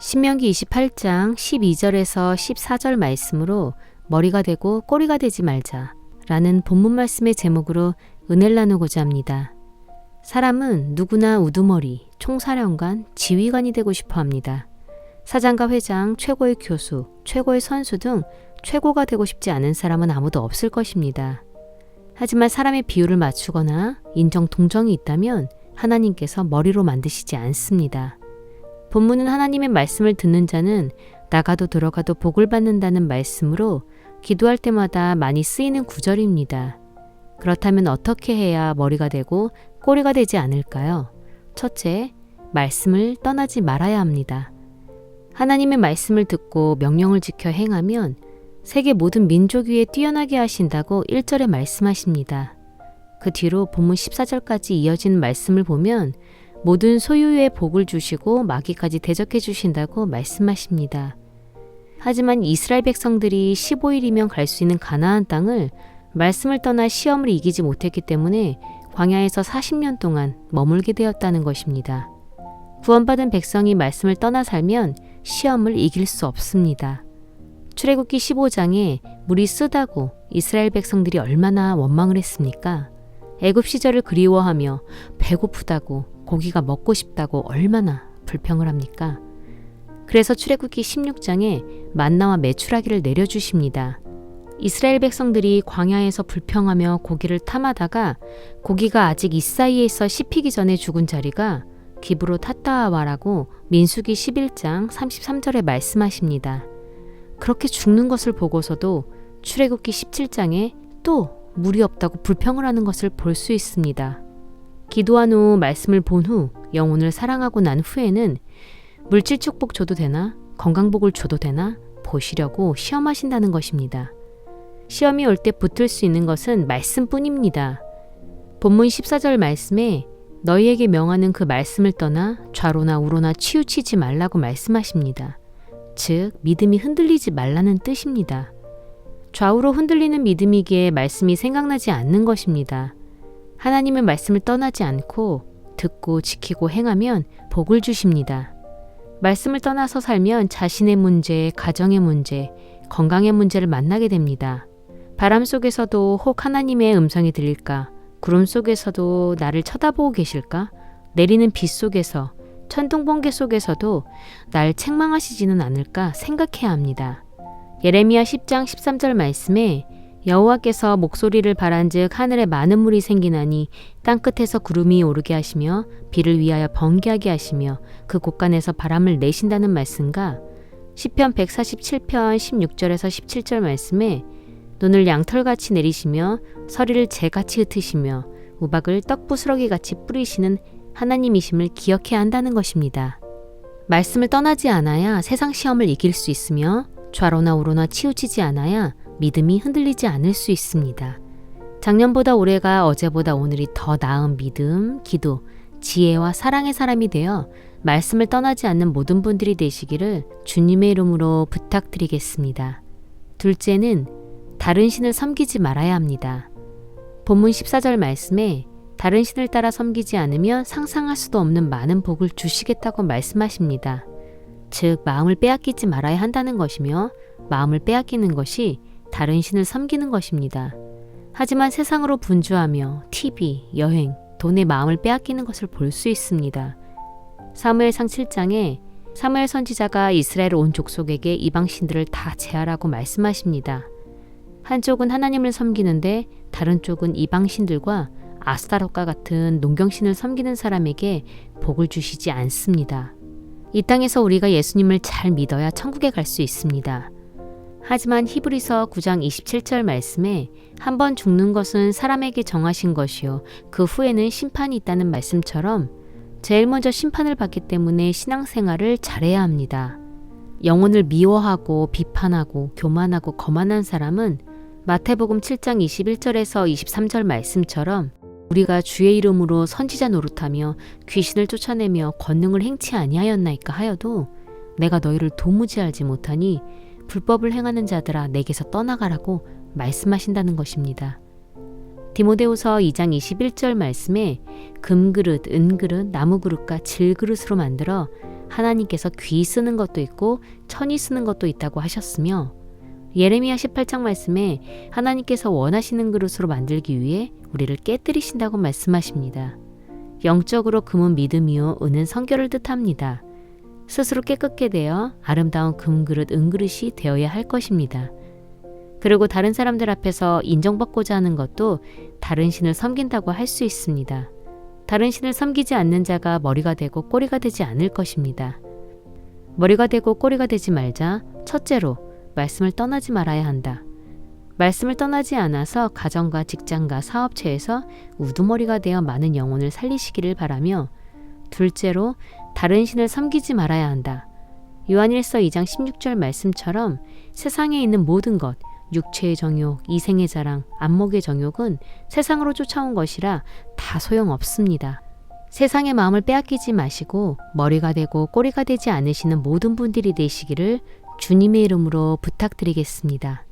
신명기 28장 12절에서 14절 말씀으로 머리가 되고 꼬리가 되지 말자 라는 본문 말씀의 제목으로 은혜를 나누고자 합니다. 사람은 누구나 우두머리, 총사령관, 지휘관이 되고 싶어 합니다. 사장과 회장, 최고의 교수, 최고의 선수 등 최고가 되고 싶지 않은 사람은 아무도 없을 것입니다. 하지만 사람의 비율을 맞추거나 인정 동정이 있다면 하나님께서 머리로 만드시지 않습니다. 본문은 하나님의 말씀을 듣는 자는 나가도 들어가도 복을 받는다는 말씀으로 기도할 때마다 많이 쓰이는 구절입니다. 그렇다면 어떻게 해야 머리가 되고 꼬리가 되지 않을까요? 첫째, 말씀을 떠나지 말아야 합니다. 하나님의 말씀을 듣고 명령을 지켜 행하면 세계 모든 민족 위에 뛰어나게 하신다고 1절에 말씀하십니다. 그 뒤로 본문 14절까지 이어진 말씀을 보면 모든 소유의 복을 주시고 마귀까지 대적해 주신다고 말씀하십니다. 하지만 이스라엘 백성들이 15일이면 갈 수 있는 가나안 땅을 말씀을 떠나 시험을 이기지 못했기 때문에 광야에서 40년 동안 머물게 되었다는 것입니다. 구원받은 백성이 말씀을 떠나 살면 시험을 이길 수 없습니다. 출애굽기 15장에 물이 쓰다고 이스라엘 백성들이 얼마나 원망을 했습니까? 애굽 시절을 그리워하며 배고프다고 고기가 먹고 싶다고 얼마나 불평을 합니까? 그래서 출애굽기 16장에 만나와 메추라기를 내려 주십니다. 이스라엘 백성들이 광야에서 불평하며 고기를 탐하다가 고기가 아직 이 사이에서 씹히기 전에 죽은 자리가 기브로 탔다와라고 민수기 11장 33절에 말씀하십니다. 그렇게 죽는 것을 보고서도 출애굽기 17장에 또 물이 없다고 불평을 하는 것을 볼 수 있습니다. 기도한 후 말씀을 본 후 영혼을 사랑하고 난 후에는 물질 축복 줘도 되나 건강복을 줘도 되나 보시려고 시험하신다는 것입니다. 시험이 올 때 붙을 수 있는 것은 말씀뿐입니다. 본문 14절 말씀에 너희에게 명하는 그 말씀을 떠나 좌로나 우로나 치우치지 말라고 말씀하십니다. 즉, 믿음이 흔들리지 말라는 뜻입니다. 좌우로 흔들리는 믿음이기에 말씀이 생각나지 않는 것입니다. 하나님의 말씀을 떠나지 않고 듣고 지키고 행하면 복을 주십니다. 말씀을 떠나서 살면 자신의 문제, 가정의 문제, 건강의 문제를 만나게 됩니다. 바람 속에서도 혹 하나님의 음성이 들릴까? 구름 속에서도 나를 쳐다보고 계실까? 내리는 비 속에서, 천둥 번개 속에서도 날 책망하시지는 않을까 생각해야 합니다. 예레미야 10장 13절 말씀에 여호와께서 목소리를 바란즉 하늘에 많은 물이 생기나니 땅 끝에서 구름이 오르게 하시며 비를 위하여 번개하게 하시며 그 곳간에서 바람을 내신다는 말씀과 시편 147편 16절에서 17절 말씀에 눈을 양털같이 내리시며 서리를 재같이 흩으시며 우박을 떡부스러기같이 뿌리시는 하나님이심을 기억해야 한다는 것입니다. 말씀을 떠나지 않아야 세상 시험을 이길 수 있으며 좌로나 우로나 치우치지 않아야 믿음이 흔들리지 않을 수 있습니다. 작년보다 올해가 어제보다 오늘이 더 나은 믿음, 기도, 지혜와 사랑의 사람이 되어 말씀을 떠나지 않는 모든 분들이 되시기를 주님의 이름으로 부탁드리겠습니다. 둘째는 다른 신을 섬기지 말아야 합니다. 본문 14절 말씀에 다른 신을 따라 섬기지 않으면 상상할 수도 없는 많은 복을 주시겠다고 말씀하십니다. 즉, 마음을 빼앗기지 말아야 한다는 것이며, 마음을 빼앗기는 것이 다른 신을 섬기는 것입니다. 하지만 세상으로 분주하며 TV, 여행, 돈의 마음을 빼앗기는 것을 볼 수 있습니다. 사무엘상 7장에 사무엘 선지자가 이스라엘 온 족속에게 이방 신들을 다 제하라고 말씀하십니다. 한쪽은 하나님을 섬기는데 다른 쪽은 이방 신들과 아스타롯과 같은 농경신을 섬기는 사람에게 복을 주시지 않습니다. 이 땅에서 우리가 예수님을 잘 믿어야 천국에 갈 수 있습니다. 하지만 히브리서 9장 27절 말씀에 한 번 죽는 것은 사람에게 정하신 것이요 그 후에는 심판이 있다는 말씀처럼 제일 먼저 심판을 받기 때문에 신앙생활을 잘해야 합니다. 영혼을 미워하고 비판하고 교만하고 거만한 사람은 마태복음 7장 21절에서 23절 말씀처럼 우리가 주의 이름으로 선지자 노릇하며 귀신을 쫓아내며 권능을 행치 아니하였나이까 하여도 내가 너희를 도무지 알지 못하니 불법을 행하는 자들아 내게서 떠나가라고 말씀하신다는 것입니다. 디모데후서 2장 21절 말씀에 금그릇, 은그릇, 나무그릇과 질그릇으로 만들어 하나님께서 귀 쓰는 것도 있고 천이 쓰는 것도 있다고 하셨으며 예레미야 18장 말씀에 하나님께서 원하시는 그릇으로 만들기 위해 우리를 깨뜨리신다고 말씀하십니다. 영적으로 금은 믿음이요 은은 성결을 뜻합니다. 스스로 깨끗게 되어 아름다운 금그릇 은그릇이 되어야 할 것입니다. 그리고 다른 사람들 앞에서 인정받고자 하는 것도 다른 신을 섬긴다고 할 수 있습니다. 다른 신을 섬기지 않는 자가 머리가 되고 꼬리가 되지 않을 것입니다. 머리가 되고 꼬리가 되지 말자. 첫째로 말씀을 떠나지 말아야 한다. 말씀을 떠나지 않아서 가정과 직장과 사업체에서 우두머리가 되어 많은 영혼을 살리시기를 바라며 둘째로 다른 신을 섬기지 말아야 한다. 요한일서 2장 16절 말씀처럼 세상에 있는 모든 것, 육체의 정욕, 이생의 자랑, 안목의 정욕은 세상으로 쫓아온 것이라 다 소용없습니다. 세상의 마음을 빼앗기지 마시고 머리가 되고 꼬리가 되지 않으시는 모든 분들이 되시기를 주님의 이름으로 부탁드리겠습니다.